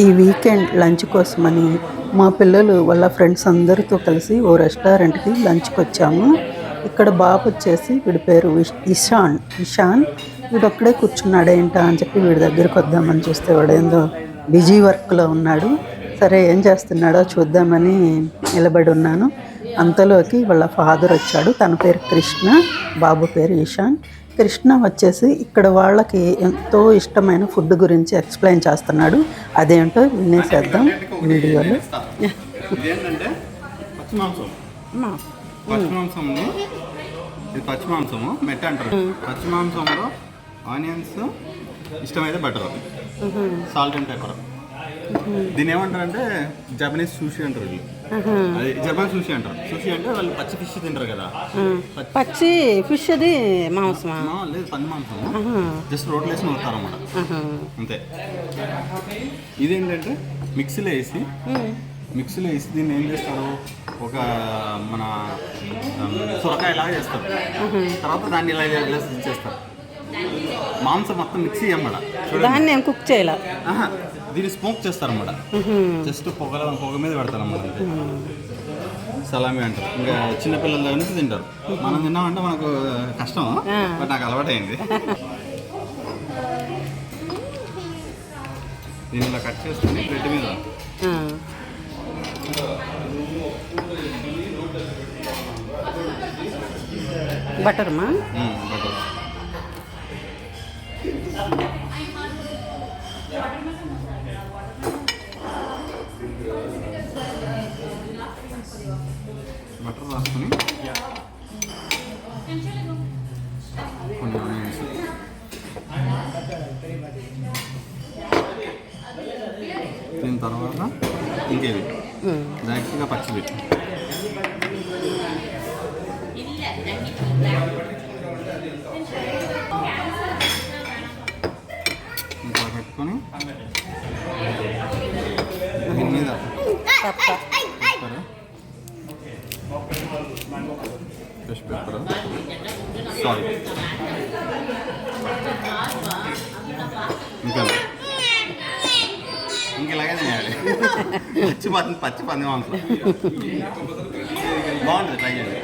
ఈ weekend lunch కోసమని మా పిల్లలు వాళ్ళ ఫ్రెండ్స్ అందరితో కలిసి ఓ రెస్టారెంట్కి లంచ్కి వచ్చాము. ఇక్కడ బాబు వచ్చేసి వీడి పేరు ఇషాన్ ఇషాన్. వీడొక్కడే కూర్చున్నాడు ఏంటా అని చెప్పి వీడి దగ్గరికి వద్దామని చూస్తే వాడేందో బిజీ వర్క్లో ఉన్నాడు. సరే ఏం చేస్తున్నాడో చూద్దామని నిలబడి ఉన్నాను. అంతలోకి వాళ్ళ ఫాదర్ వచ్చాడు. తన పేరు కృష్ణ బాబు పేరు ఇషాన్ కృష్ణ వచ్చేసి ఇక్కడ వాళ్ళకి ఎంతో ఇష్టమైన ఫుడ్ గురించి ఎక్స్ప్లెయిన్ చేస్తున్నాడు. అదేంటో వినేసేద్దాం వీడియోలో. ఇదేంటంటే పచ్చి మాంసం పచ్చి మాంసంని ఇది పచ్చి మాంసము మెట్ట అంటారు. పచ్చి మాంసంలో ఆనియన్స్ ఇష్టమైతే బటర్ సాల్ట్ అండ్ పెప్పర్. దీని ఏమంటారంటే జపనీస్ సూషి అంటారు వీళ్ళు. అది జపాన్ సూషి అంటారు. సూషి అంటే వాళ్ళు పచ్చి ఫిష్ తింటారు కదా. పచ్చి ఫిష్ అది మాంసమా? లేదు పంది మాంసం. జస్ట్ రోట్లో వేసి నూరుతారు అన్నమాట. అంతే. ఇదేంటంటే మిక్సీలో వేసి మిక్సీలో వేసి దీన్ని ఏం చేస్తారు? ఒక మన సొరకాయ లాగా చేస్తారు. తర్వాత దాన్ని ఇలా ఇలా చేస్తారు. మాంసం మొత్తం మిక్సీ చూడండి. దాన్ని నేను కుక్ చేయాల? దీన్ని స్మోక్ చేస్తారు అన్నమాట జస్ట్ పొగ పొగ మీద పెడతారు అన్నమాట అంతే. సలామి అంటారు. ఇంకా చిన్నపిల్లల దగ్గర నుంచి తింటారు. మనం తిన్నామంటే మనకు కష్టం. బట్ నాకు అలవాటైంది. దీన్ని ఇలా కట్ చేసుకుని బ్రెడ్ మీద. బటర్మా? బటర్. బటర్ రాసుకొని కొన్ని ఆనియన్స్. దీని తర్వాత ఇంకేది డైరెక్ట్గా పచ్చిది ఇంకా పెట్టుకొని దీని మీద పెప్పర్ ఫ్రెష్ పెప్పర్ సారీ ఇంకా ఇంకెలాగే తినేయాలి పచ్చి పంది పచ్చి పంది మాంసం బాగుంటుంది ట్రై చేయండి